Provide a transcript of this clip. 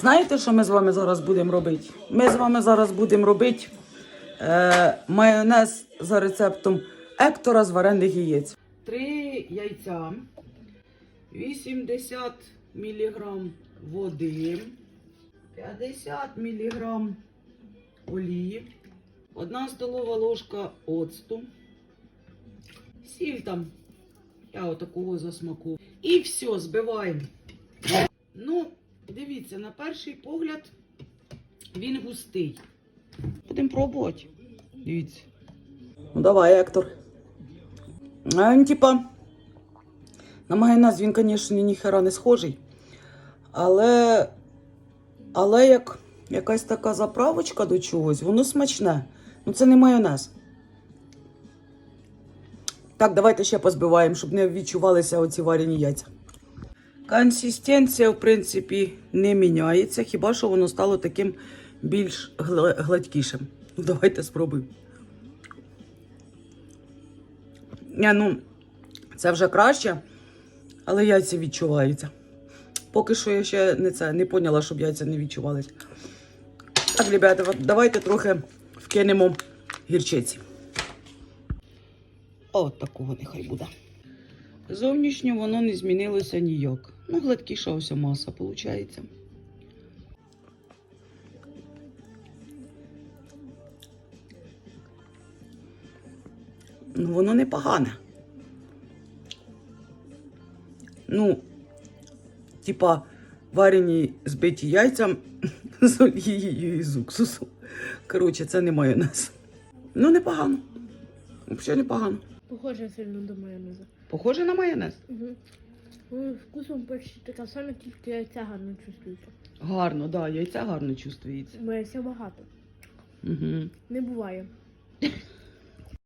Знаєте, що ми з вами зараз будемо робити? Ми з вами зараз будемо робити е, майонез за рецептом Ектора з варених яєць. Три яйця, 80 мг води, 50 мг олії, одна столова ложка оцту, сіль там, я отакого за смаку. І все, збиваємо. Ну, дивіться, на перший погляд він густий. Будемо пробувати. Дивіться. Ну давай, Ектор. А, він, типа, на майонез він, звісно, ніхера не схожий. Але, але як якась така заправочка до чогось, воно смачне. Ну це не майонез. Так, давайте ще позбиваємо, щоб не відчувалися оці варені яйця. Консистенція, в принципі, не міняється, хіба що воно стало таким більш гладкішим. Ну, давайте спробуємо. Ні, ну, це вже краще, але яйця відчуваються. Поки що я ще не це не поняла, щоб яйця не відчувалися. Так, ребята, давайте трохи вкинемо гірчиці. От такого нехай буде. Зовнішньо воно не змінилося ніяк. Ну, гладкіша ось маса, виходить. Ну, воно не погане. Ну, типа, варені збиті яйця з олією і з уксусом. Коротше, це не майонез. Ну, непогано. Взагалі непогано. Похоже сильно до майонезу. Похоже на майонез. Угу. Вкусом почти така сама, тільки яйця гарно чувствується. Гарно, да, яйця гарно чувствується. Бо яйця багато. Угу. Не буває.